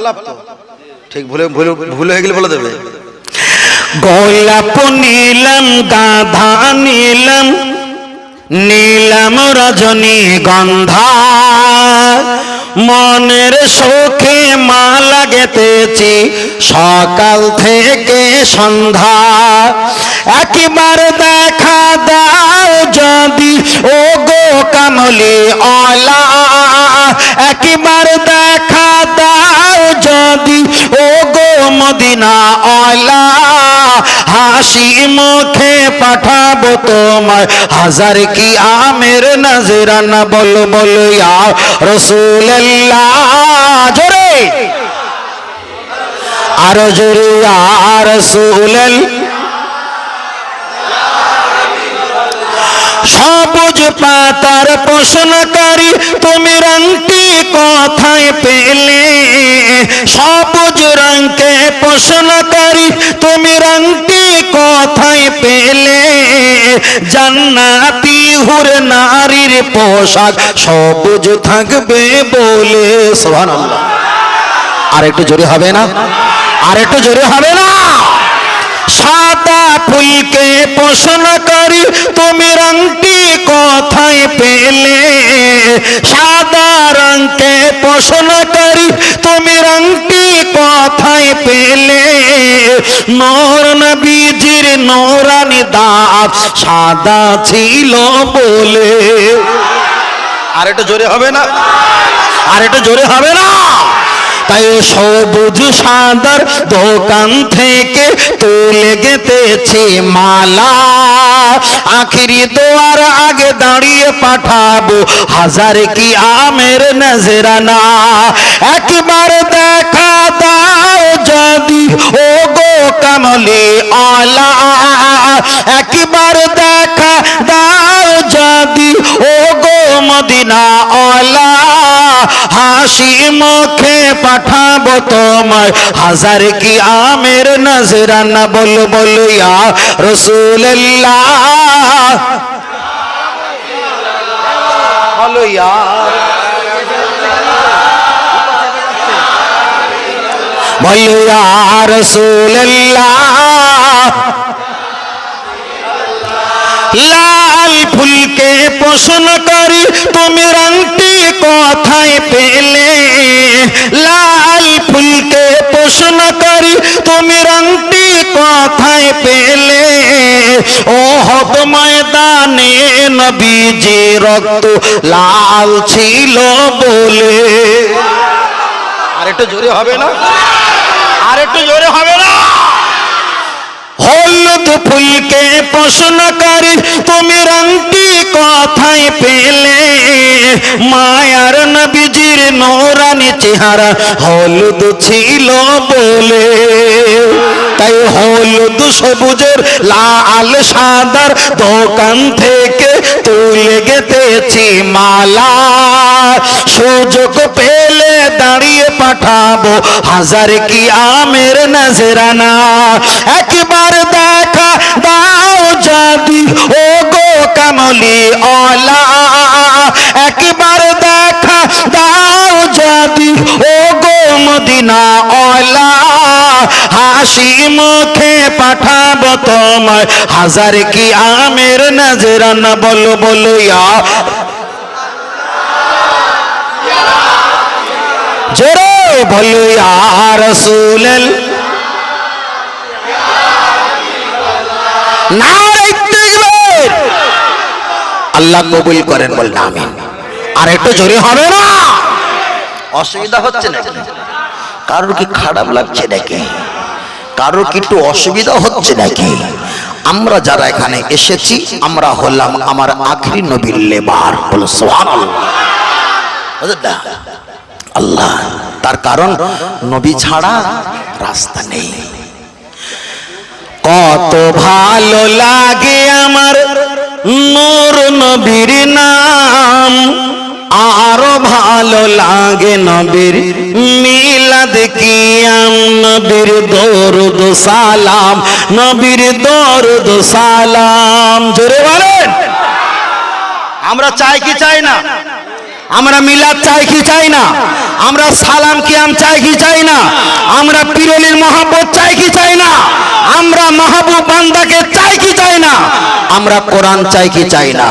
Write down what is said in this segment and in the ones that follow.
গোলাপ ঠিক, ভুলে ভুলে হয়ে গেলে বলে দেবে। গোলাপ নিলাম, গাধা রজনী গন্ধা। মনের সুখে মা লাগেতেছি, সকাল থেকে সন্ধ্যা। একবার দেখা দাও যদি ও গো কামলি অলা। একবার দেখা দাও যদি ও গো মদিনা অলা হাসি মুখে পাঠাবো তোমায়। হাজার কি আমের নজরানা, বলো বলো, ইয়া রসুল্লাহ জোরে! আরও জোরে, ইয়া রসুল্লাহ সবুজ পাতার পোষণকারী, তুমি রংটি কথায় পেলে? সবুজ রঙকে পোষণকারী, তুমি রঙটি কোথায় পেলে? জান্নাতি হুর নারীর পোশাক সবুজ থাকবে বলে, সুবহানাল্লাহ। আর একটু জোরে হবে না? আর একটু জোরে হবে না? সাদা ফুলকে করি, তুমি রংটি কোথায় পেলে? সাদা রঙকে করি, তুমি রংটি কোথায় পেলে? নোর নবীজির নোরানি দাঁত সাদা ছিল বলে। আর একটু জোরে হবে না? আর একটু জোরে হবে না? তাই সবুজ সাদার দোকান থেকে তুলে গেতেছি মালা। আখিরি দোয়ার আগে দাঁড়িয়ে পাঠাবো, হাজার কি আমের নজরানা। একবার দেখা দাও যদি ও গো কামলি আলা। একবার দেখা দাও যদি ও গো মদিনা আলা হাসি মুখে পাঠাবো তোমায়। হাজার কি আমের নজরানা বলো বলো ইয়া। রসুল্লাহ বলো ইয়া লাল ফুলকে পোষণ করি, তুমি রংটি কোথায় পেলে? লাল ফুলকে পোষণ করি, তুমি রংটি কোথায় পেলে? ও হক ময়দানে নবীজি রক্ত লাল ছিল বলে। আর একটু জোরে হবে না? আর একটু জোরে হবে না? হলুদ ফুলকে পোষণ করি, তুমি পেলে? মায়ার নবীজির চেহারা হলুদ ছিল বলে। তাই হলুদ সবুজের লাল সাদার দোকান থেকে তুলে গেতেছি মালা। সুযোগ পেলে দাঁড়িয়ে পাঠাবো হাজার কি আমের নজরানা। একবার দেখা দাও যদি ও গো কামলি অলা একবার দেখা, দাও যদি ও গো মদিনা অলা হাসি মুখে পাঠাবো তোমায়, হাজার কি আমের নজরানা বলো বলো, ইয়া। জোরে বলো, ইয়া রাসূলুল নারে তাকবীর আল্লাহ কবুল করেন বল আমিন। আর একটু জোরে হবে না? অসুবিধা হচ্ছে নাকি? কারোর কি খারাপ লাগছে নাকি? কারোর কি একটু অসুবিধা হচ্ছে নাকি? আমরা যারা এখানে এসেছি, আমরা হলাম আমার আখরি নবীর লেবার। বলো আল্লাহ, তার কারণ নবী ছাড়া রাস্তা নেই। কত ভালো লাগে আমার নূর নবীর নাম। আরও ভালো লাগে নবীর মিলাদ কিয়াম, নবীর দরুদ সালাম, নবীর দরুদ সালাম। জোরে বলেন। আমরা চাই কি চাই না? আমরা মিলাদ চাই কি চাই না? আমরা সালাম কিয়াম চাই কি চাই না? আমরা পিরলির মহাব্বত চাই কি চাই না? আমরা মাহবুব বান্দাকে চাই কি চাই না? আমরা কোরআন চাই কি চাই না?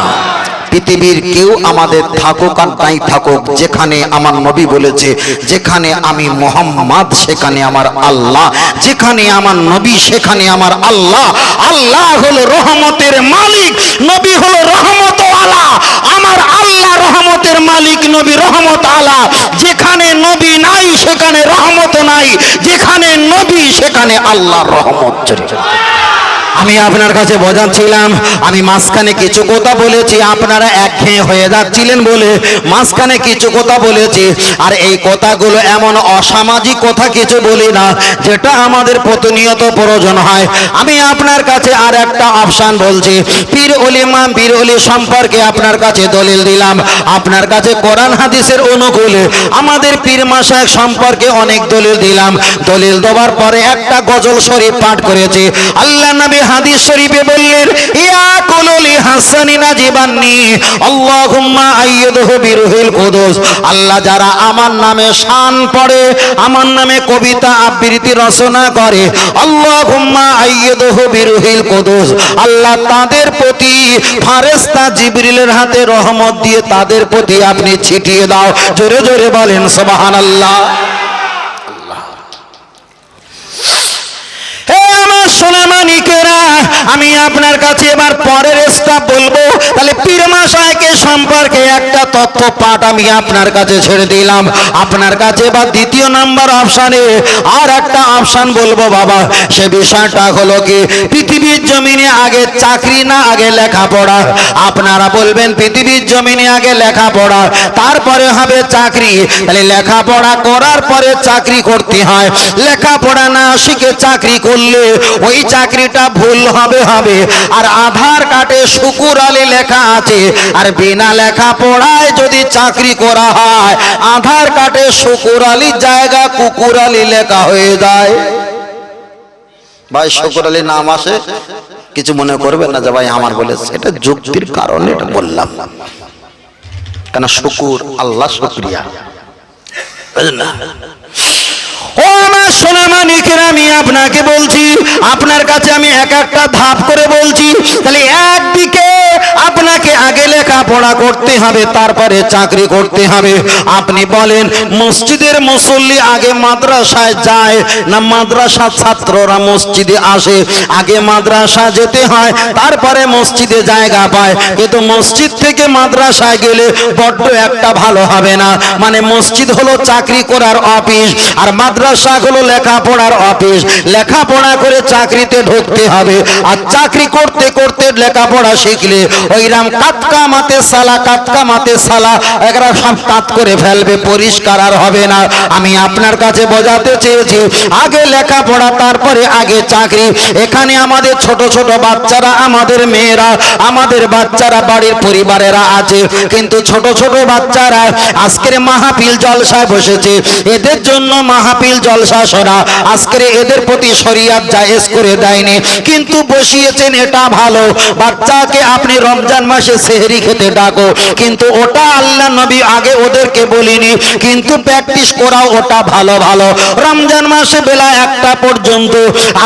পৃথিবীর কেউ আমাদের থাকুক আর নাই থাকুক, যেখানে আমার নবী বলেছে, যেখানে আমি মোহাম্মদ, সেখানে আমার আল্লাহ, যেখানে আমার নবী, সেখানে আমার আল্লাহ। আল্লাহ হলো রহমতের মালিক, নবী হলো রহমত আলা আমার আল্লাহ রহমতের মালিক, নবী রহমত আলা যেখানে নবী নাই, সেখানে রহমত নাই। যেখানে নবী, সেখানে আল্লাহ রহমত চলে আমি আপনার কাছে বোঝাচ্ছিলাম, আমি মাঝখানে কিছু কথা বলেছি, আপনারা একঘেয়ে হয়ে যাচ্ছিলেন বলে মাঝখানে কিছু কথা বলেছি। আর এই কথাগুলো এমন অসামাজিক কথা কিছু বলি না, যেটা আমাদের প্রতিনিয়ত প্রয়োজন হয়। আমি আপনার কাছে আর একটা অপশান বলছি, পীর অলিমা পীর অলি সম্পর্কে আপনার কাছে দলিল দিলাম। আপনার কাছে কোরআন হাদিসের অনুকূলে আমাদের পীর মাসায় সম্পর্কে অনেক দলিল দিলাম। দলিল দেওয়ার পরে একটা গজল শরীফ পাঠ করেছে, আল্লাহ নবী হাদিস শরীফে বললেন, ইয়া কুলুলি হাসানিনা জীবান্নি, আল্লাহুম্মা আইয়িদহু বিরুহিল কুদুস। আল্লাহ যারা আমার নামে শান পড়ে, আমার নামে কবিতা আবৃত্তি রচনা করে, আল্লাহুম্মা আইয়িদহু বিরুহিল কুদুস। আল্লাহ তাদের প্রতি ফারেস্তা জিবরিলের হাতে রহমত দিয়ে তাদের প্রতি আপনি ছিটিয়ে দাও। জোরে জোরে বলেন, সুবহানাল্লাহ হে আমার সোনামানিকেরা আমি আপনার কাছে এবার পরের স্টাফ বলব। তাহলে পীর মশাইকে সম্পর্কে একটা তথ্য পাঠ আমি আপনার কাছে ছেড়ে দিলাম। আপনার কাছে এবার দ্বিতীয় নাম্বার অপশানে আর একটা অপশান বলব বাবা। সে বিষয়টা হলো কি, পৃথিবীর জমিনে আগে চাকরি না আগে লেখাপড়া। আপনারা বলবেন পৃথিবীর জমিনে আগে লেখাপড়া, তারপরে হবে চাকরি। তাহলে লেখাপড়া করার পরে চাকরি করতে হয়। লেখাপড়া না শিখে চাকরি করলে ওই চাকরিটা ভুল হবে হবে। আর আধার কার্ডে শুকুর আলী লেখা আছে। আর বিনা লেখাপড়ায় যদি চাকরি করা হয়, আধার কার্ডে শুকুর আলীর জায়গা কুকুর আলী লেখা হয়ে যায়। ভাই, শকুর আলী নাম আসে? কিছু মনে করবেন না যে ভাই আমার বলে এটা যুক্তির কারণে, এটা বললাম। কেন শুকুর? আল্লাহ শুক্রিয়া। বুঝলেন না? ও সোনামানিকের আমি আপনাকে বলছি, আপনার কাছে আমি এক একটা ধাপ করে বলছি, তাহলে একদিকে আপনাকে আগে লেখাপড়া করতে হবে, তারপরে চাকরি করতে হবে। আপনি বলেন, মসজিদের মুসল্লি আগে মাদ্রাসায় যায়, না ছাত্ররা মসজিদে আসে? আগে মাদ্রাসা যেতে হয়, তারপরে মসজিদে জায়গা পায়। কিন্তু মসজিদ থেকে মাদ্রাসায় গেলে বড্ড একটা ভালো হবে না। মানে মসজিদ হলো চাকরি করার অফিস, আর মাদ্রাসা হলো লেখাপড়ার অফিস। লেখাপড়া করে চাকরিতে ঢুকতে হবে। আর চাকরি করতে করতে লেখাপড়া শিখলে ওইরাম কাতকা মাতে সালা, কাতকা মাতে সালা একরা সব কাত করে ফেলবে, পরিষ্কার আর হবে না। আমি আপনার কাছে বোঝাতে চেয়েছি, আগে লেখাপড়া, তারপরে আগে চাকরি। এখানে আমাদের ছোট ছোট বাচ্চারা, আমাদের মেয়েরা, আমাদের বাচ্চারা, বাড়ির পরিবারেরা আছে। কিন্তু ছোট ছোট বাচ্চারা আজকের মাহফিল জলসায় বসেছে। এদের জন্য মাহফিল জলসা শোনা আজকের এদের প্রতি শরিয়াত জায়েজ করে দেয়নি, কিন্তু বসিয়েছেন এটা ভালো। বাচ্চাকে আপনি রমজান মাসে সেহরি খেতে ডাকো, কিন্তু ওটা আল্লাহ নবী আগে ওদেরকে বলিনি, কিন্তু প্র্যাকটিস করাও ওটা ভালো ভালো। রমজান মাসে বেলা একটা পর্যন্ত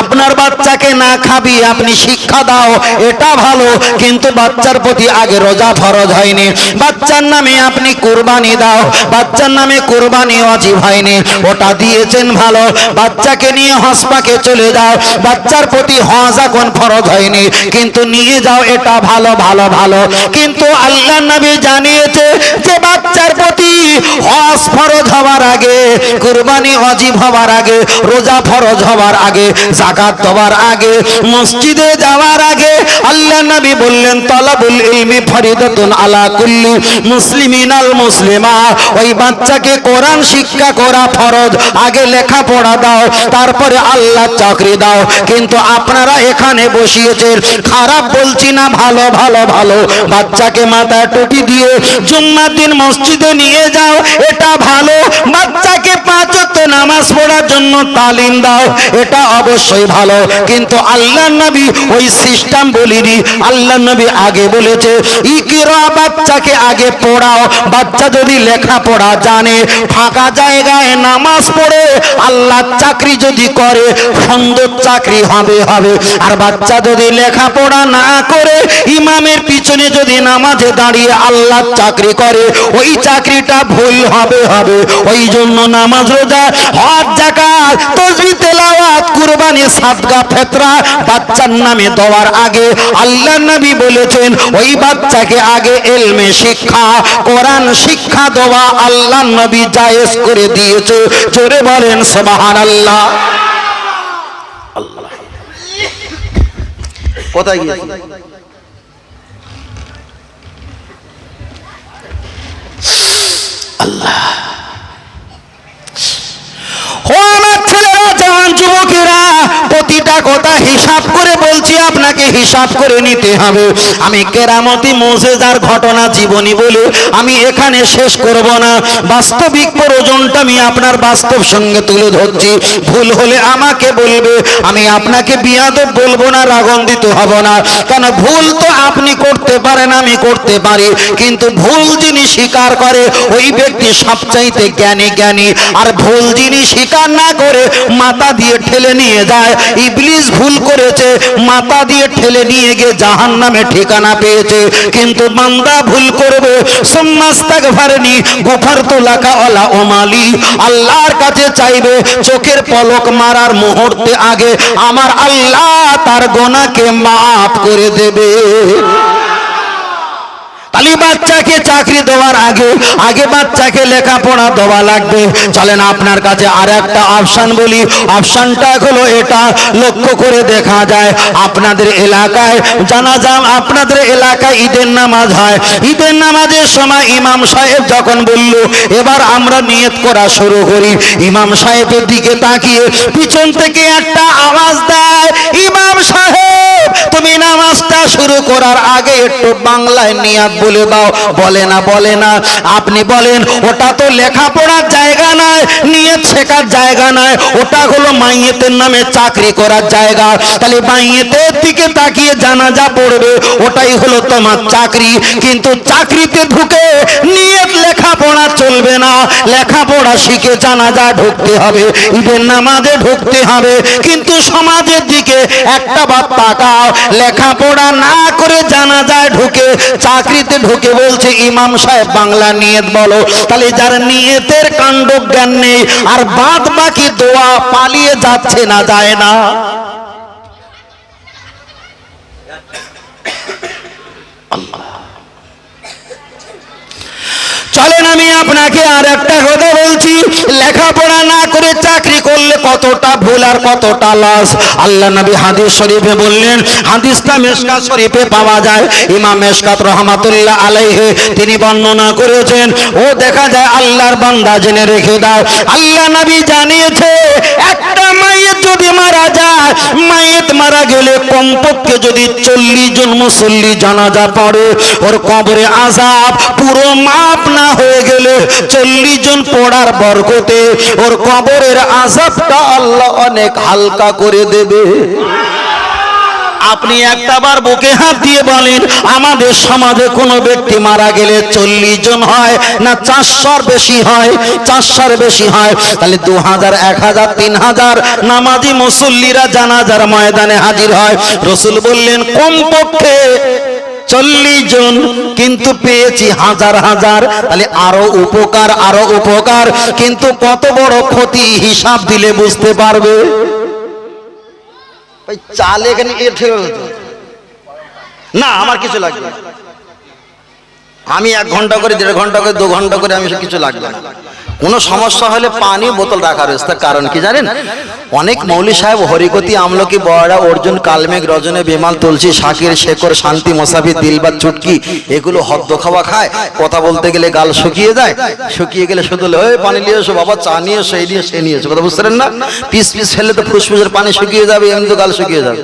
আপনার বাচ্চাকে না খাবি, আপনি শিক্ষা দাও, এটা ভালো, কিন্তু বাচ্চার প্রতি আগে রোজা ফরজ হয়নি। বাচ্চার নামে আপনি কুরবানি দাও, বাচ্চার নামে কুরবানি অজীব হয়নি, ওটা দিয়েছেন ভালো। বাচ্চাকে নিয়ে হসপাকে চলে যাও। বাচ্চার প্রতি হজ এখন ফরজ হয়নি। কিন্তু নিয়ে যাও, এটা ভালো ভালো ভালো। কিন্তু আল্লাহ নবী জানিয়েছে যে বাচ্চার প্রতি হজ ফরজ হওয়ার আগে, কুরবানি অজীব হওয়ার আগে, রোজা ফরজ হওয়ার আগে জাকাত দেওয়ার আগে, মসজিদে যাওয়ার আগে আল্লাহ নবী বললেন, তলাবুল ইলমি ফরিদাতুন আলা কুল্লি মুসলিমিনাল মুসলিমা। ওই বাচ্চাকে কোরআন শিক্ষা করা ফরজ, আগে লেখাপড়া দাও, তারপরে আল্লাহ চাকরি দাও। কিন্তু আপনারা এখানে বসিয়েছেন, খারাপ বলছি না, ভালো ভালো ভালো। বাচ্চাকে মাথায় টুপি দিয়ে জুম্মার দিন মসজিদে নিয়ে যাও, এটা ভালো। বাচ্চাকে পাঁচ ওয়াক্ত নামাজ পড়ার জন্য তালিম দাও, এটা অবশ্যই ভালো। কিন্তু আল্লাহ নবী ওই সিস্টেম বলিনি। আল্লাহ নবী আগে বলেছে, ইকিরা বাচ্চাকে আগে পড়াও। বাচ্চা যদি লেখাপড়া জানে, ফাঁকা জায়গায় নামাজ পড়ে, আল্লাহ চাকরি যদি করে সুন্দর চাকরি হবে হবে। আর বাচ্চা যদি লেখাপড়া না করে, ইমামের পিছনে যদি নামাজে দাঁড়িয়ে আল্লাহ চাকরি করে, ওই চাকরিটা ভুল হবে হবে। ওই জন্য নামাজ রোজা, হজ জাকাত তসবি, তেলাওয়াত, কুরবানি, সাদগা, ফেতরা, বাচ্চার নামে দেওয়ার আগে আল্লাহ নবী বলেছেন, ওই বাচ্চাকে আগে এলমে শিক্ষা, কোরআন শিক্ষা দেওয়া আল্লাহ নবী জায়েজ করে দিয়েছে। জোরে বলেন সুবহানাল্লাহ। কোথায় গিয়েছি ও আমার ছেলেরা জওয়ান যুবকেরা প্রতিটা কথা হিসাব করে বলছি, আপনাকে হিসাব করে নিতে হবে। আমি কেরামতি মোজেজার ঘটনা জীবনী বলে আমি এখানে শেষ করব না। বাস্তবিক প্রয়োজনটা আমি আপনার বাস্তব সঙ্গে তুলে ধরছি। ভুল হলে আমাকে বলবে, আমি আপনাকে বিয়াদব বলব না রাগন্দিত হব না। কেন, ভুল তো আপনি করতে পারেন, আমি করতে পারি। কিন্তু ভুল যিনি স্বীকার করে, ওই ব্যক্তি সবচাইতে জ্ঞানী জ্ঞানী। আর ভুল যিনি স্বীকার না করে, মাথা দিয়ে ঠেলে নিয়ে যায় ইবলিস ভুল করেছে, মাথা দিয়ে ঠেলে নিয়ে গিয়ে জাহান নামে ঠিকানা পেয়েছে। কিন্তু বান্দা ভুল করবে সোম্মাস্তাক ভারেনি, গোফার তোলাকা অলা ওমালি। আল্লাহর কাছে চাইবে, চোখের পলক মারার মুহূর্তে আগে আমার আল্লাহ তার গোনাকে মাফ করে দেবে। তাহলে বাচ্চাকে চাকরি দেওয়ার আগে আগে বাচ্চাকে লেখাপড়া দেওয়া লাগবে। চলেন আপনার কাছে আর একটা অপশন বলি। অপশনটা হলো এটা, লক্ষ্য করে দেখা যায়, আপনাদের এলাকায় জানা যান আপনাদের এলাকায় ঈদের নামাজ হয়। ঈদের নামাজের সময় ইমাম সাহেব যখন বলল, এবার আমরা নিয়ত করা শুরু করি। ইমাম সাহেবের দিকে তাকিয়ে পিছন থেকে একটা আওয়াজ দেয়, ইমাম সাহেব শুরু করার আগে একটু বাংলায় নিয়াত বলে দাও। বলে না বলে না। আপনি বলেন, ওটা তো লেখাপড়ার জায়গা নয় নিয়ত শেখার জায়গা নয়। ওটা হলো মাইয়েতের নামে চাকরি করার জায়গা। তাহলে মাইয়েতের দিকে তাকিয়ে জানাজা পড়বে, ওটাই হলো তোমার চাকরি। কিন্তু চাকরিতে ঢুকে নিয়ত লেখাপড়া চলবে না। লেখাপড়া শিখে জানাজা ঢুকতে হবে, ঈদের নামাজে ঢুকতে হবে। কিন্তু সমাজের দিকে একটা বার তাকাও, লেখাপড়া না করে জানা যায় ঢুকে, চাকরিতে ঢুকে বলছে, ইমাম সাহেব, বাংলা নিয়ত বলো। তাহলে যার নিয়তের কাণ্ড জ্ঞান নেই, আর বাদ বাকি দোয়া পালিয়ে যাচ্ছে না, যায় না। চলেন আমি আপনাকে আর একটা কথা বলছি। লেখাপড়া না করে চাকরি করলে কতটা ভুল আর কতটা লস আল্লাহ নবী হাদিস শরীফে বললেন, হাদিসটা মেশকাত শরীফে পাওয়া যায়। ইমাম মেশকাত রহমাতুল্লাহ আলাইহে, তিনি বর্ণনা করেছেন, ও, দেখা যায় আল্লাহর বান্দা জেনে রেখে দাও। আল্লাহ নবী জানিয়েছে, একটা মাইয়ের যদি মারা যায় মাইয়েত মারা গেলে কমপক্ষে যদি চল্লিশ জন মুসল্লি জানাজা পড়ে, ওর কবরে আজাব পুরো মাপ না হয়ে গেলে চল্লিশ জন পড়ার বরকতে ওর কবরের আজাবটা আল্লাহ অনেক হালকা করে দেবে। আপনি একটা বার বুকে হাত দিয়ে বলেন, আমাদের সমাজে কোনো ব্যক্তি মারা গেলে চল্লিশ জন হয় না চারশোর বেশি হয়? চারশোর বেশি হয়? তাহলে দু হাজার, এক হাজার, তিন হাজার নামাজি মুসল্লিরা জানাজার ময়দানে হাজির হয়। রসুল বললেন, কমপক্ষে চল্লিশ জন কিন্তু পেয়েছি হাজার হাজার, তাহলে আরও উপকার আরও উপকার। কিন্তু কত বড় ক্ষতি হিসাব দিলে বুঝতে পারবে? চাল এখানে না, আমার কিছু লাগবে আমি এক ঘণ্টা করে, দেড় ঘণ্টা করে, দু ঘণ্টা করে, আমি কিছু লাগবে না। কোনো সমস্যা হলে পানি বোতল রাখা রয়েছে তার কারণ কি জানেন? অনেক মৌলী সাহেব হরিকতি আমলকি বড়া, অর্জুন, কালমেঘ, রজনে, বিমাল, তুলসী, শাকির, শেখর, শান্তি মোসাফি দিলবাদ, চুটকি, এগুলো হদ্দ খাওয়া খায়। কথা বলতে গেলে গাল শুকিয়ে যায়। শুকিয়ে গেলে শুধু ওই পানি নিয়ে এসো বাবা, চা নিয়ে এসো, এই নিয়ে সে নিয়ে এসো। কথা বুঝতে না? পিস পিস ফেললে তো ফুসফুসের পানি শুকিয়ে যাবে এমনি তো গাল শুকিয়ে যাবে।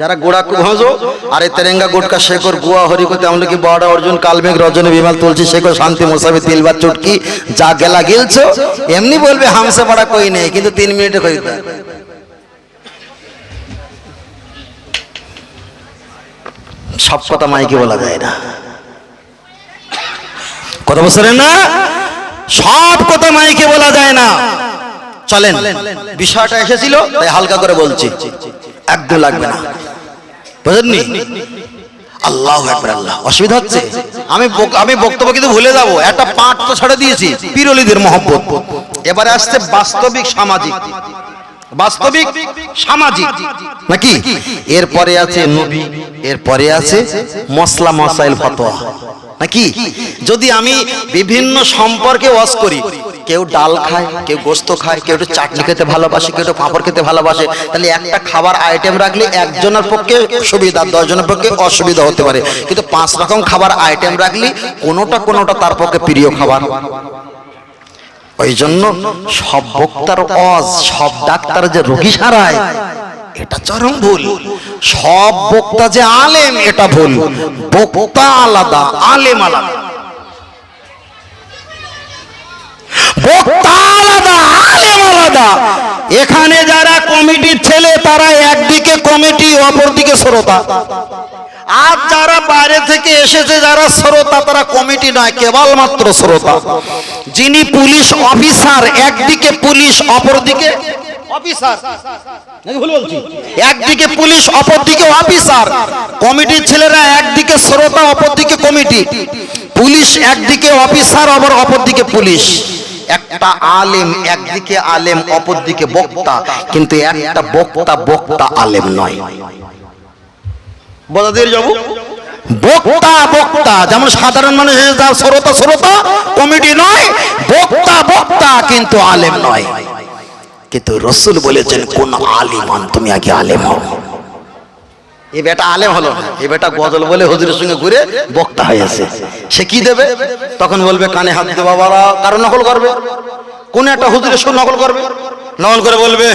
যারা গোড়া ভাঁজো, আর এই তেরেঙ্গা গোটকা শেখর গুয়া হরিকতে আমরা কি বড় অর্জুন, কালমেঘ, রজনী, বিমাল তুলছি শেখর, শান্তি, মোসাবি তিলবার চুটকি, যা গেলা গিলছো, এমনি বলবে হামসে পড়া কই নেই, কিন্তু তিন মিনিটে কই সব কথা মাইকে বলা যায় না। কথা বছরের না? সব কথা মাইকে বলা যায় না। চলেন, বিষয়টা এসেছিল, তাই হালকা করে বলছি। একদম লাগবে না। বুঝলেননি আল্লাহ একবার আল্লাহ। অসুবিধা হচ্ছে? আমি আমি বক্তব্য কিন্তু ভুলে যাব। একটা পাঠ তো ছেড়ে দিয়েছি। পিরলিদের মহব্বত। এবারে আসছে বাস্তবিক সামাজিক। বাস্তবিক সামাজিক। নাকি? এরপরে আছে নবী, এরপরে আছে মশলা মশাইল ফতোয়া। নাকি? যদি আমি বিভিন্ন সম্পর্কে ওয়াজ করি কেউ ডাল খায় কেউ গোস্ত খায় কেউ একটু চাটনি খেতে ভালোবাসে কেউ একটু পাঁপড় খেতে ভালোবাসে তাহলে একটা খাবার আইটেম রাখলে একজনের পক্ষে সুবিধা দশজনের পক্ষে অসুবিধা হতে পারে। কিন্তু পাঁচ রকম খাবার আইটেম রাখলে কোনোটা কোনোটা তার পক্ষে প্রিয় খাবার। ওই জন্য সব বক্তার অজ সব ডাক্তার যে রোগী সারায় এটা চরম ভুল। সব বক্তা যে আলেম, এটা ভুল। বক্তা আলাদা, আলেম আলাদা। বক্তা আলাদা, আলেম আলাদা। এখানে যারা কমিটির ছেলে, তারা একদিকে কমিটি, অপরদিকে শ্রোতা। আর যারা বাইরে থেকে এসেছে, যারা শ্রোতা, তারা কমিটি নয়, কেবলমাত্র শ্রোতা। যিনি পুলিশ অফিসার, একদিকে পুলিশ, অপরদিকে অফিসার একদিকে পুলিশ অপরদিকে অফিসার কমিটির ছেলেরা একদিকে শ্রোতা অপরদিকে কমিটি। পুলিশ একদিকে অফিসার আবার অপরদিকে পুলিশ। একটা আলেম একদিকে আলেম অপরদিকে বক্তা। কিন্তু একটা বক্তা বক্তা আলেম নয়। বোঝা দিয়ে যাব? বক্তা বক্তা। যেমন সাধারণ মানুষের যা শ্রোতা শ্রোতা কমিটি নয় বক্তা বক্তা কিন্তু আলেম নয়। কিন্তু রসুল বলেছেন, কোন আলিমান, তুমি আগে আলেম হও। এ বেটা আলেম হলো, এ বেটা গজল বলে হুজুরের সঙ্গে ঘুরে বক্তা হয়েছে সে কি দেবে? তখন বলবে, কানে হাত দিয়ে বাবারা কারও নকল করবে? কোন একটা হুজুরের সঙ্গে নকল করবে? নকল করে বলবে,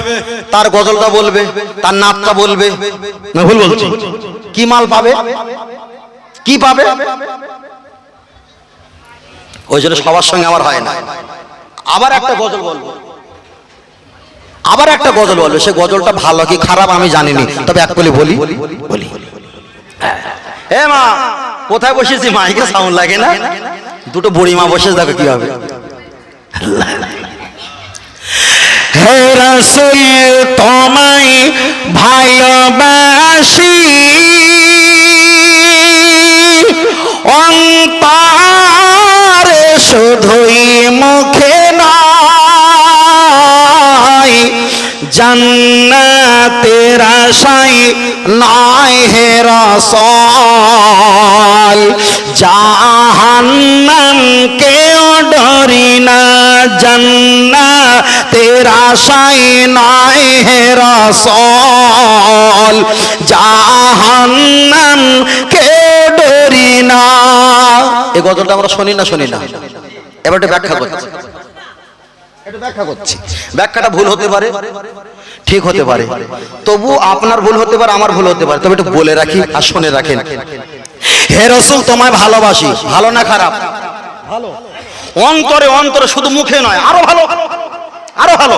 তার গজলটা বলবে, তার নাচটা বলবে। ভুল বলছি। কি মাল পাবে? কি পাবে? ওই জন্য সবার সঙ্গে আমার হয় না। আবার একটা গজল বলব। আবার একটা গজল বলবে, সে গজলটা ভালো কি খারাপ আমি জানিনি, তবে এক বলি বলি বলি। হে মা, কোথায় বসেছি? মাইকে সাউন্ড লাগে না? দুটো বুড়ি মা বসে দেখো কি হবে। হে রসুল, তোমায় ভালোবাসি। অন্তরে শুধুই মুখে নয় জান্নাতের আশাই নয় হে রসল। জাহান্নাম কেউ ডরি না, জান্নাতের আশাই নয় হে রসল। জাহান্নাম কেউ ডরি না। এই গজলটা আমরা শুনি না শুনি না। এবার একটু ব্যাখ্যা করছি। একটু ব্যাখ্যা করছি। ব্যাখ্যাটা ভুল হতে পারে। ঠিক হতে পারে। তবু আপনার ভুল হতে পারে আমার ভুল হতে পারে। তবে একটু বলে রাখি আর শুনে রাখেন। হে রসুল তোমায় ভালোবাসি। ভালো না খারাপ? ভালো। অন্তরে অন্তরে শুধু মুখে নয় আরও ভালো। আরও ভালো।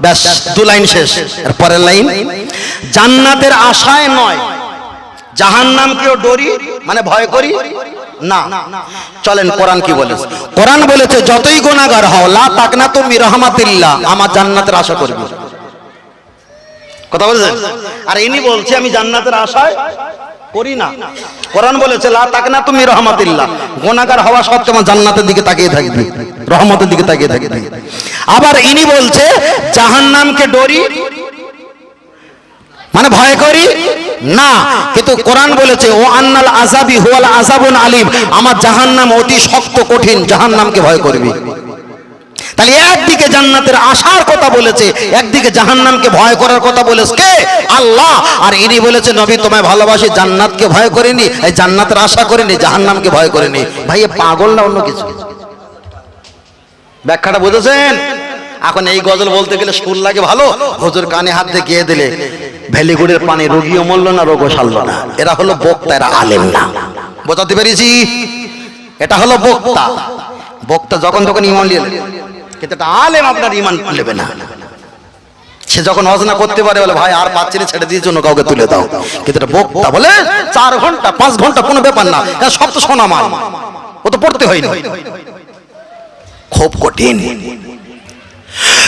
ব্যাস দু লাইন শেষ। এর পরের লাইন জান্নাতের আশায় নয় জাহান্নাম কেউ ডরি মানে ভয় করি না চলেন কোরআন কি বলে কোরআন বলেছে যতই গুনাহগার হও লা তাকনা তুমি রহমাতিল্লাহ আমার জান্নাতের আশা করবি কথা বলছেন আর ইনি বলছে আমি জান্নাতের আশায় করি না কোরআন বলেছে লা তাকনা তুমি রহমাতিল্লাহ গুনাহগার হওয়া সত্ত্বেও আমার জান্নাতের দিকে তাকিয়ে থাকবি রহমতের দিকে তাকিয়ে থাকবি আবার ইনি বলছে জাহান্নামকে ডরি মানে ভয় করি না, কিন্তু কোরআন বলেছে, ও আন্নাল আজাবি হুয়াল আজাবুন আলিম আমার জাহান্নাম অতি শক্ত, কঠিন, জাহান্নামকে ভয় করবি। তাহলে একদিকে জান্নাতের আশার কথা বলেছে, একদিকে জাহান্নামকে ভয় করার কথা বলেছে কে? আল্লাহ। আর ইনি বলেছে, নবী, তোমায় ভালোবাসি, জান্নাতকে ভয় করিনি, এই জান্নাতের আশা করিনি, জাহান্নামকে ভয় করিনি। ভাই পাগল না অন্য কিছু? ব্যাখ্যাটা বুঝেছেন? এখন এই গজল বলতে গেলে সুর লাগে ভালো? হজুর কানে হাত দিয়ে গিয়ে দিলে ভ্যালিগুড়ের পানি রোগীও মরল না, রোগও সারল না। এরা হলো বক্তা, এরা আলেম না। বোঝাতে পেরেছি? এটা হলো বক্তা। বক্তা যখন তখন ইমান নিয়ে কিন্তু এটা আলেম আপনার ইমান নেবে না। সে যখন অজনা করতে পারে, বলে, ভাই, আর পাচ্ছি না ছেড়ে দিয়ে জন্য কাউকে তুলে দাও। কিন্তু এটা বক্তা বলে চার ঘণ্টা, পাঁচ ঘণ্টা কোনো ব্যাপার না। সব তো শোনা মান ও তো পড়তে হয়নি। খুব কঠিন।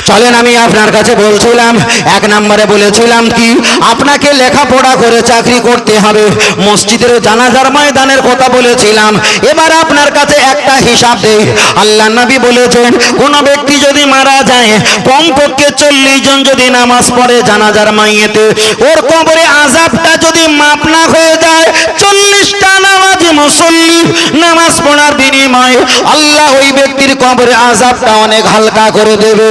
চলেন আমি আপনার কাছে বলছিলাম, এক নম্বরে বলেছিলাম কি, আপনাকে লেখাপড়া করে চাকরি করতে হবে। মসজিদের জানাজার ময়দানের কথা বলেছিলাম। এবার আপনার কাছে একটা হিসাব দেই। আল্লাহ নবী বলেছেন, কোন ব্যক্তি যদি মারা যায়, কমপক্ষে চল্লিশ জন যদি নামাজ পড়ে জানাজার মাইয়েতে, ওর কবরে আজাবটা যদি মাপ না হয়ে যায়, চল্লিশটা নামাজি মুসল্লি নামাজ পড়ার বিনিময়ে আল্লাহ ওই ব্যক্তির কবরে আজাবটা অনেক হালকা করে দেবে।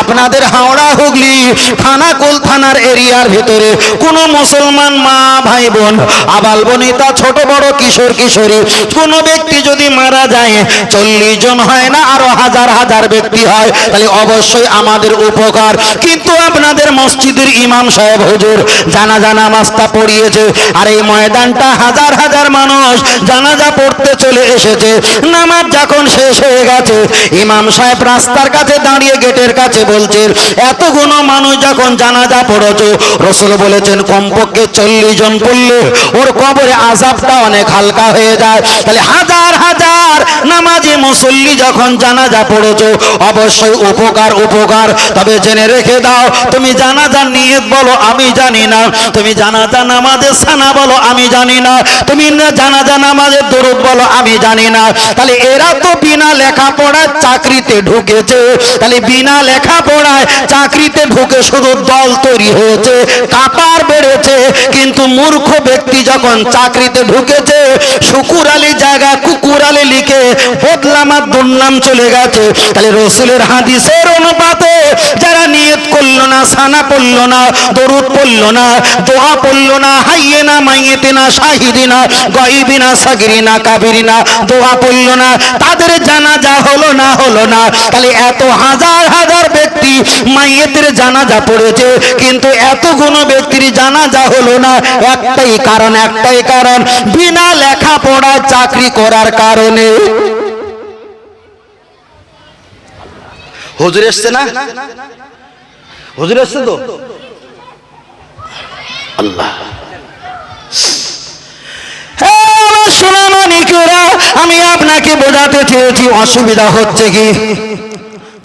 আপনাদের হাওড়া, হুগলি থানাকুল থানার এরিয়ার ভিতরে কোন মুসলমান মা, ভাই, বোন, আবাল বনিতা, ছোট, বড়, কিশোর, কিশোরী, কোন ব্যক্তি যদি মারা যায়, চল্লিশ জন হয় না, আরও হাজার হাজার ব্যক্তি হয়, তাহলে অবশ্যই আমাদের উপকার। কিন্তু আপনাদের মসজিদের ইমাম সাহেব হুজুর জানাজা, নামাজটা পড়িয়েছে, আর এই ময়দানটা হাজার হাজার মানুষ জানাজা পড়তে চলে এসেছে। নামাজ যখন শেষ হয়ে গেছে, ইমাম সাহেব রাস্তার কাছে দাঁড়িয়ে গেটের কাছে বলছেন এতগুলো মানুষ যখন জানাজা পড়েছ রসুল বলেছেন কমপক্ষে চল্লিশ জন পড়লে ওর কবরে আজাবটা অনেক হালকা হয়ে যায়। তাহলে হাজার হাজার নামাজি মুসল্লি যখন জানাজা পড়েছো, অবশ্যই উপকার উপকার। তবে জেনে রেখে দাও, তুমি জানাজা নিয়ত বলো, আমি জানি না। তুমি জানাজা নামাজের সানা বলো, আমি জানি না। তুমি জানাজা নামাজের দরুদ বলো, আমি জানি না। তাহলে এরা তো বিনা লেখাপড়ায় চাকরিতে ঢুকেছে। তাহলে বিনা লেখাপড়ায় চাকরিতে ঢুকে শুধু দল তৈরি হয়েছে, কাপার বেড়েছে কিন্তু মূর্খ ব্যক্তি যখন চাকরিতে ঢুকেছে, শুকুর আলী জায়গা কুকুর আলী লিখে বদলামার দুর্নাম চলে গেছে। তাহলে রসুলের হাদিসের অনুপাতে যারা নিয়ত করল না, সানা পড়ল না, দরুদ পড়ল না, দোয়া পড়ল না, হাইয়ে না, মাইয়েতে না শাহিদিনা গইবিনা সাগিরিনা কাবিরিনা দোয়া পড়ল না, তাদের জানাজা হলো না হলো না। তাহলে এত হাজার হাজার ব্যক্তি মাইয়েতের জানাজা পড়েছে, কিন্তু এতগুলো ব্যক্তির জানাজা হলো না একটাই কারণ একটাই কারণ বিনা লেখাপড়ায় চাকরি করার কারণে। হুজুর এসছে না? হুজুর এসছে তো? আল্লাহ। আমি আপনাকে বোঝাতে চেয়েছি অসুবিধা হচ্ছে কি?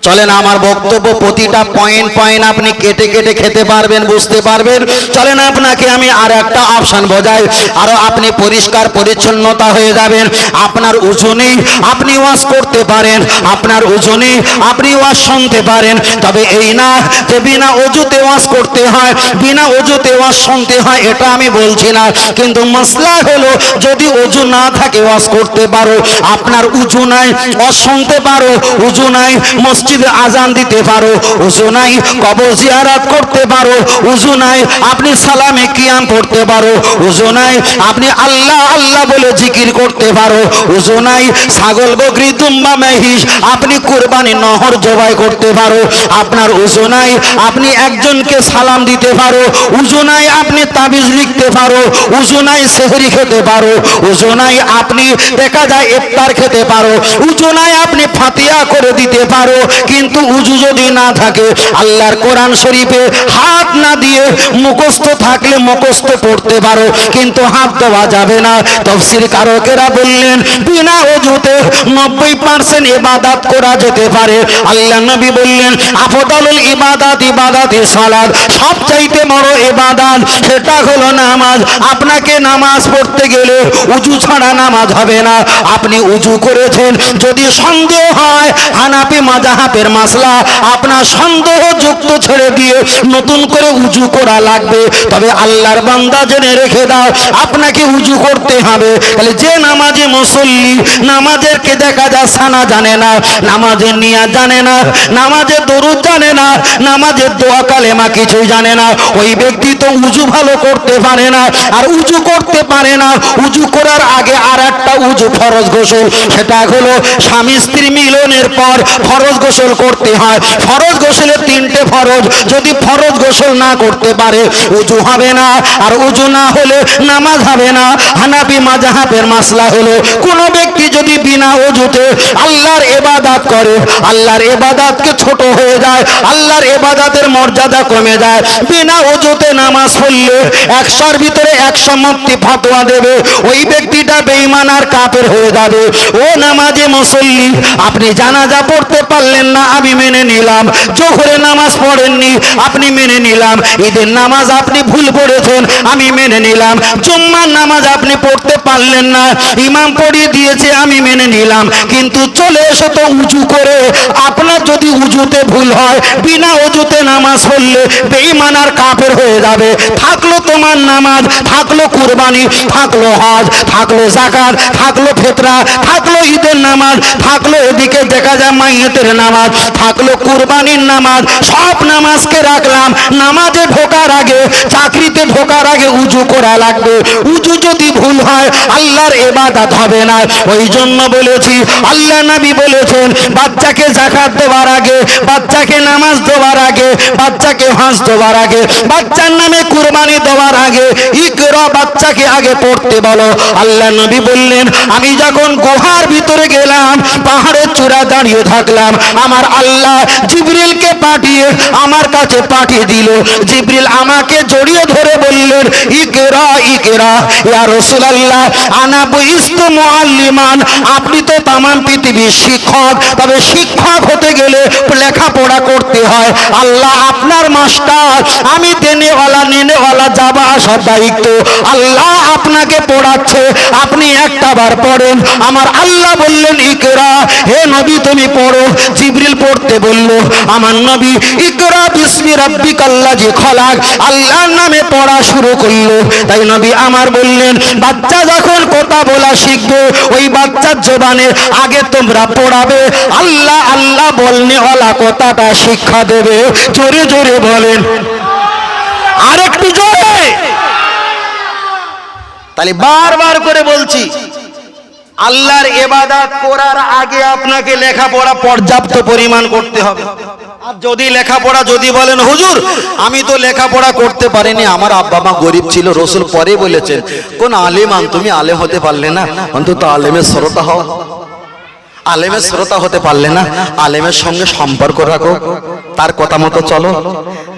চলেন আমার বক্তব্য প্রতিটা পয়েন্ট পয়েন্ট আপনি কেটে কেটে খেতে পারবেন, বুঝতে পারবেন। চলেন আপনাকে আমি আর একটা অপশন বোঝাই। আরও আপনি পরিষ্কার, পরিচ্ছন্নতা হয়ে যাবেন। আপনার ওজনেই আপনি ওয়াশ করতে পারেন। আপনার ওজনে আপনি ওয়াশ শুনতে পারেন। তবে এই না যে বিনা অজুতে ওয়াশ করতে হয়, বিনা অজুতে ওয়াশ শুনতে হয়, এটা আমি বলছি না। কিন্তু মশলা হলো, যদি অজু না থাকে ওয়াশ করতে পারো। আপনার উজু নাই ওয়াশ শুনতে পারো। উজু নাই মসজিদে আজান দিতে পারো, উজু নাই কবর জিয়ারাত করতে পারো, উজু নাই আপনি সালামে কিয়াম করতে পারো, উজু নাই আপনি আল্লাহ আল্লাহ বলে জিকির করতে পারো, উজু নাই ছাগল, বকরি, দুম্বা মেহিস আপনি কুরবানি, নহর জবাই করতে পারো, আপনার উজু নাই আপনি একজনকে সালাম দিতে পারো, উজু নাই আপনি তাবিজ লিখতে পারো, উজু নাই সেহরি খেতে পারো, উজু নাই আপনি দেখা যায় ইফতার খেতে পারো, উজু নাই আপনি ফাতিয়া করে দিতে পারো কিন্তু উজু যদি না থাকে, আল্লাহর কোরআন শরীফে হাত না দিয়ে মুখস্থ থাকলে মুখস্থ পড়তে পারো, কিন্তু হাত দেওয়া যাবে না। তফসির কারকেরা বললেন, বিনা অজুতে নব্বই পার্সেন্ট ইবাদাত করা যেতে পারে। আল্লাহ নবী বললেন, আফদালুল ইবাদাত ইবাদাতে সালাদ, সবচাইতে বড় ইবাদাত সেটা হলো নামাজ। আপনাকে নামাজ পড়তে গেলে উজু ছাড়া নামাজ হবে না। আপনি উজু করেছেন, যদি সন্দেহ হয় হানাপি মাজাহাবের মাসলা আপনার সন্দেহ যুক্ত ছেড়ে দিয়ে নতুন করে উজু করা লাগবে। তবে আল্লাহর বান্দা জেনে রেখে দাও, আপনাকে উজু করতে হবে। তাহলে যে নামাজে মুসল্লি নামাজের কে দেখা যায় সানা জানে না, নামাজের নিয়া জানে না, নামাজের দরুদ জানে না, নামাজের দোয়া কালেমা কিছুই জানে না। ওই ব্যক্তি তো উজু ভালো করতে পারে না, আর উজু করতে পারে না। উজু করার আগে আর একটা উজু ফরজ গোসল, সেটা হলো স্বামী স্ত্রী মিলনের পর ফরজ গোসল গোসল করতে হয়। ফরজ গোসলের তিনটে ফরজ। যদি ফরজ গোসল না করতে পারে, উজু হবে না। আর উজু না হলে নামাজ হবে না। হানাবি মাজাহাবের মাসলা হলো, কোনো ব্যক্তি যদি বিনা অজুতে আল্লাহর এবাদাত করে, আল্লাহর এবাদাতকে ছোট হয়ে যায়, আল্লাহর এবাদাতের মর্যাদা কমে যায়। বিনা অজুতে নামাজ পড়লে একশোর ভিতরে একশো মূর্তি ফতোয়া দেবে। ওই ব্যক্তিটা বেঈমান আর কাপের হয়ে যাবে। ও নামাজে মুসল্লি, আপনি জানাজা পড়তে পারলেন না, আমি মেনে নিলাম। জোহরে নামাজ পড়েননি, আপনি মেনে নিলাম। ঈদের নামাজ আপনি ভুল পড়েছেন, আমি মেনে নিলাম। জুম্মার নামাজ আপনি পড়তে পারলেন না, ইমাম পড়িয়ে দিয়েছে, আমি মেনে নিলাম। কিন্তু চলে এসো তো উঁচু করে। আপনার যদি উজুতে ভুল হয়, বিনা উজুতে নামাজ পড়লে বেঈমান আর কাফের হয়ে যাবে। থাকল তোমার নামাজ, থাকল কুরবানি, থাকল হজ, থাকল জাকাত থাকল ফেতরা, থাকল ঈদের নামাজ, থাকল এদিকে দেখা যায় মাইয়েতের নামাজ। থাকল কুরবানির নামাজ, সব নামাজকে রাখলাম। নামাজে ঢোকার আগে, চাকরিতে ঢোকার আগে উজু করা লাগবে। উজু যদি ভুল হয়, আল্লাহর এবাদাত হবে না। ওই জন্য বলেছি, আল্লাহ নবী বলেছেন, বাচ্চাকে জাকাত দেওয়ার আগে, বাচ্চাকে নামাজ দেওয়ার আগে, বাচ্চাকে হাঁস দেওয়ার আগে, বাচ্চার নামে কুরবানি দেওয়ার আগে ইকরা বাচ্চাকে আগে পড়তে বলো। আল্লাহ নবী বললেন, আমি যখন গুহার ভিতরে গেলাম, পাহাড়ের চূড়া দাঁড়িয়ে থাকলাম, আমার আল্লাহ জিবরিলকে পাঠিয়ে আমার কাছে পাঠিয়ে দিল। জিবরিল আমাকে জড়িয়ে ধরে বললেন, ইকরা ইকরা, ইয়া রাসূলুল্লাহ, আনা বুইস্তু মুআল্লিমান, আপনি তো তামাম পৃথিবীর শিক্ষক, তবে শিক্ষক হতে গেলে লেখাপড়া করতে হয়। আল্লাহ আপনার মাস্টার, আমি দেনেওয়ালা নেনেওয়ালা যাবা আসার দায়িত্ব আল্লাহ আপনাকে পড়াচ্ছে, আপনি একটা বার পড়েন। আমার আল্লাহ বললেন, ইকরা, হে নবী, তুমি পড়ো। জিবরিল পড়তে বলল, আমার নবী, ইকরা, বিসমি রাব্বিকাল্লাজি খলাক। আল্লাহর নামে পড়া শুরু করল। তাই নবী আমার বললেন, বাচ্চা যখন কথা বলা শিখবে, ওই বাচ্চার জবানে আগে তোমরা পড়াবে। আল্লাহ আল্লাহ বলনে ওলা কথাটা শিক্ষা দেবে। জোরে জোরে বলেন। আরেকটু জোরে। তাহলে বারবার করে বলছি, আল্লাহর এবাদাত করার আগে আপনাকে লেখাপড়া পর্যাপ্ত পরিমাণ করতে হবে। আর যদি লেখাপড়া যদি বলেন, হুজুর, আমি তো লেখাপড়া করতে পারিনি, আমার আব্বা মা গরিব ছিল, রসুল পরে বলেছেন, কোন আলেমান তুমি আলেম হতে পারলে না, অন্তত আলেমের শ্রোতা হও। আলেমের শ্রোতা হতে পারলে না আলেমের সঙ্গে সম্পর্ক রাখো তার কথা মতো চলো।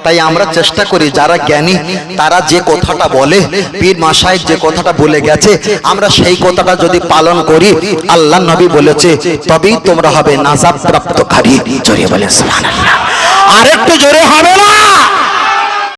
তাই আমরা চেষ্টা করি যারা জ্ঞানী তারা যে কথাটা বলে পীর মাসায় যে কথাটা বলে গেছে আমরা সেই কথাটা যদি পালন করি আল্লাহ নবী বলেছে তবেই তোমরা হবে নাজাব প্রাপ্তকারী জড়িয়ে বলে আরেকটু জোরে হবে না।